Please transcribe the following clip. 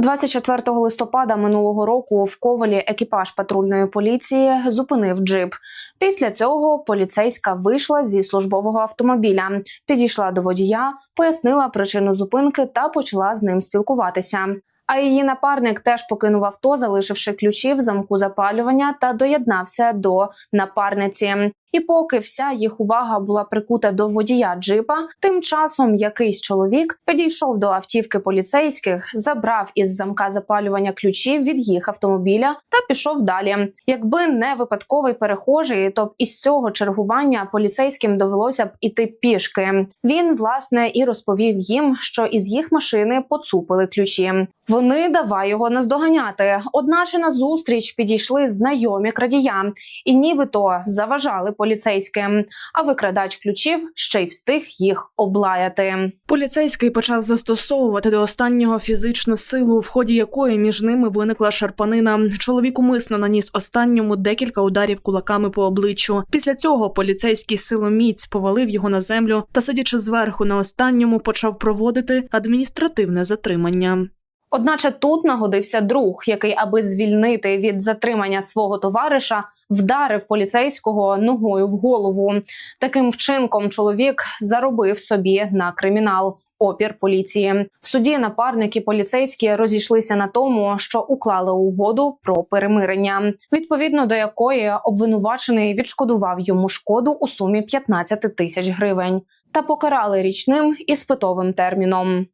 24 листопада минулого року в Ковалі екіпаж патрульної поліції зупинив джип. Після цього поліцейська вийшла зі службового автомобіля, підійшла до водія, пояснила причину зупинки та почала з ним спілкуватися. А її напарник теж покинув авто, залишивши ключі в замку запалювання та доєднався до напарниці. І поки вся їх увага була прикута до водія джипа, тим часом якийсь чоловік підійшов до автівки поліцейських, забрав із замка запалювання ключі від їх автомобіля та пішов далі. Якби не випадковий перехожий, то б із цього чергування поліцейським довелося б іти пішки. Він власне і розповів їм, що із їх машини поцупили ключі. Вони давай його наздоганяти. Одначе на зустріч підійшли знайомі крадія і нібито заважали поліцейським. А викрадач ключів ще й встиг їх облаяти. Поліцейський почав застосовувати до останнього фізичну силу, в ході якої між ними виникла шарпанина. Чоловік умисно наніс останньому декілька ударів кулаками по обличчю. Після цього поліцейський силоміць повалив його на землю та, сидячи зверху на останньому, почав проводити адміністративне затримання. Одначе тут нагодився друг, який, аби звільнити від затримання свого товариша, вдарив поліцейського ногою в голову. Таким вчинком чоловік заробив собі на кримінал. Опір поліції в суді напарники поліцейські розійшлися на тому, що уклали угоду про перемирення, відповідно до якої обвинувачений відшкодував йому шкоду у сумі 15 тисяч гривень та покарали річним іспитовим терміном.